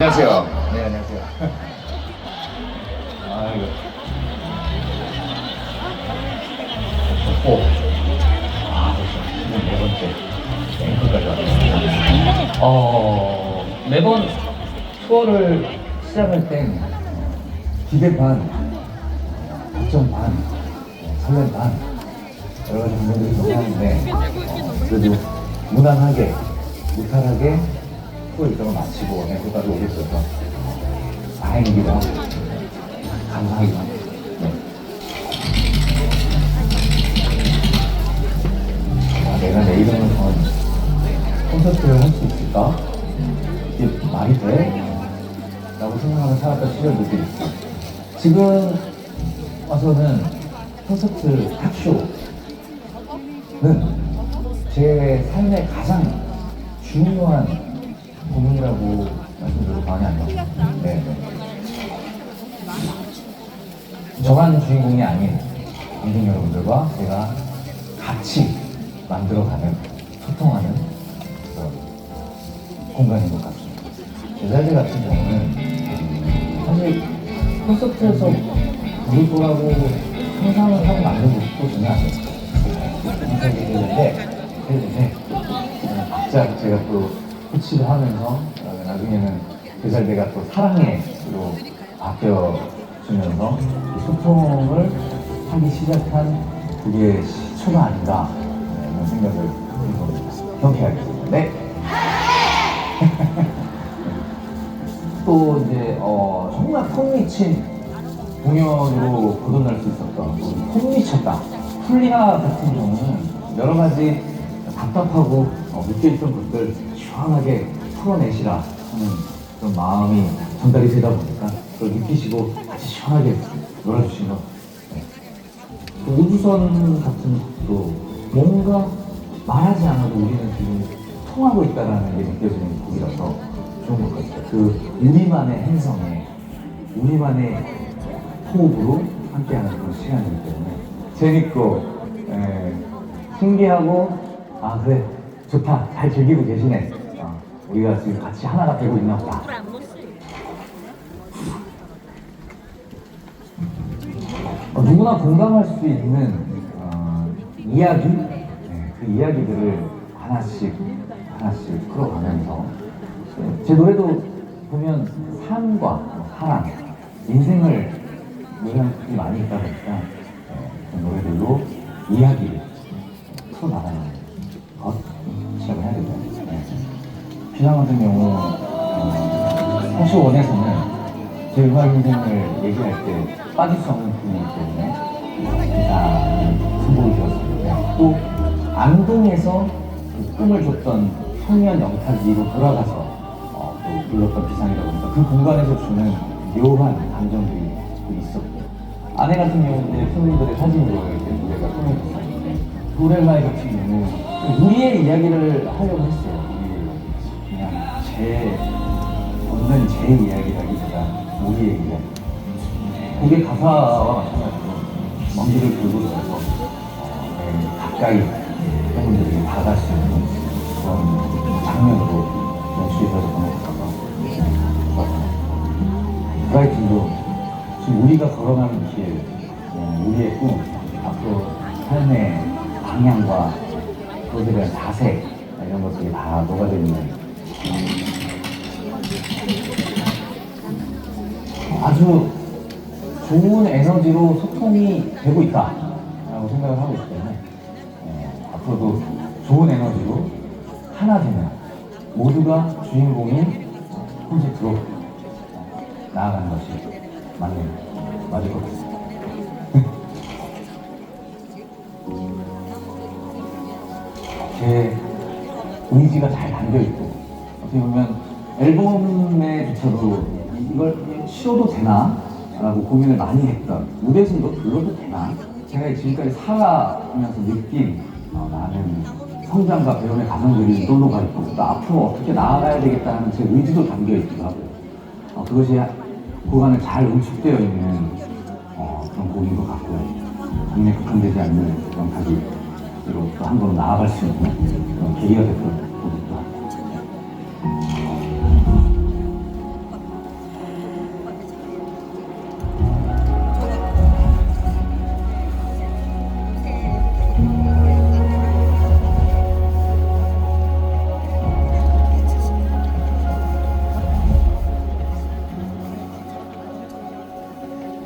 안녕하세요. 네, 안녕하세요. 아이고. 오. 아, 벌써 네 번째 앵커까지 왔습니다. 어, 매번 투어를 시작할 땐 기대 반, 걱정 반, 어, 설렘 반, 여러 가지 감정들이 존재하는데, 어, 그래도 무난하게, 무탈하게 투어 일정을 마치고 앵커까지 오게 있어서 다행이기도 하고, 감사하기도 합니다. 네. 아, 내가 내일은 어, 콘서트를 할 수 있을까? 이게 말이 돼? 라고 생각하는 살았던 시절들이 있어요. 지금 와서는 콘서트 탑쇼는 제 삶의 가장 중요한 부분이라고 말씀드려도 과언이 아니에요. 네, 네. 저만 주인공이 아닌 관객 여러분들과 제가 같이 만들어가는 소통하는 그런 공간인 것 같습니다. 제자들 같은 경우는 음, 사실 콘서트에서 부를 거라고 상상을 하고 만들고 싶고 전혀 안 했어요. 드는데 그런데 각자 제가 또 코치를 하면서 어, 나중에는 제자들가 또 사랑해로 바뀌어주면서 이 소통을 하기 시작한 그게 시초가 아닌가 네, 이런 생각을. 경쾌하겠습니다. 네. 또 이제 어, 정말 폼 미친 공연으로 거듭날 수 있었던 폼 미쳤다. 풀리나 같은 경우는 여러 가지 답답하고 어, 묶여 있던 것들 시원하게 풀어내시라 하는 그런 마음이 전달이 되다 보니까 그걸 느끼시고 같이 시원하게 놀아주신 것. 네. 그 우주선 같은 것도 뭔가 말하지 않아도 우리는 지금 통하고 있다는 게 느껴지는 곡이라서 좋은 것 같아요. 그 우리만의 행성에 우리만의 호흡으로 함께하는 그런 시간이기 때문에 재밌고 에, 신기하고 아 그래. 좋다. 잘 즐기고 계시네. 어, 우리가 지금 같이 하나가 되고 있나 보다. 어, 누구나 공감할 수 있는 어, 이야기? 네, 그 이야기들을 하나씩 하나씩 풀어가면서. 네, 제 노래도 보면 삶과 사랑 인생을 노래하는 많이 있다 보니까 네, 그 노래들로 이야기를 풀어나가는 것 해야 되죠. 네. 피상 같은 경우 어, 성시원에서는 제 음악 인생을 얘기할 때 빠질 수 없는 부분이기 때문에 기사 선보이 되었습니다. 또 안동에서 그 꿈을 줬던 청년 영탁이로 돌아가서 어, 또 불렀던 비상이다 보니까 그 공간에서 주는 묘한 감정들이 또 있었고 아내 같은 경우는 손님들의 사진으로 이렇게 노래가 꾸며졌었는데 노래라이 같은 경우는 우리의 이야기를 하려고 했어요. 우리 그냥 제 없는 제 이야기라기보다 우리의 이야기. 그게 가사와 마찬가지로 먼지를 들고 들어서 어, 네, 가까이 팬분들에게 다가갈 수 있는 그런 장면으로 연출해서 좋았습니다. 브라이튼도 지금 우리가 걸어가는 길, 어, 우리의 꿈, 앞으로 삶의 방향과 대한 자세 이런 것들이 다 녹아져 있는 아주 좋은 에너지로 소통이 되고 있다라고 생각을 하고 있기 때문에 어, 앞으로도 좋은 에너지로 하나 되는 모두가 주인공인 콘서트로 나아가는 것이 맞는 맞을 것 같습니다. 의지가 잘 담겨 있고 어떻게 보면 앨범에조차도 이걸 쉬어도 되나? 라고 고민을 많이 했던 무대에서 이거 불러도 되나? 제가 지금까지 살아가면서 느낀 어, 나는 성장과 배움의 과정들이 이걸로 가 있고 또 앞으로 어떻게 나아가야 되겠다는 제 의지도 담겨 있기도 하고 어, 그것이 그 안에 잘 응축되어 있는 어, 그런 곡인 것 같고요. 국내 극한되지 않는 그런 가지로 또 한 번 나아갈 수 있는 그런 계기가 됐던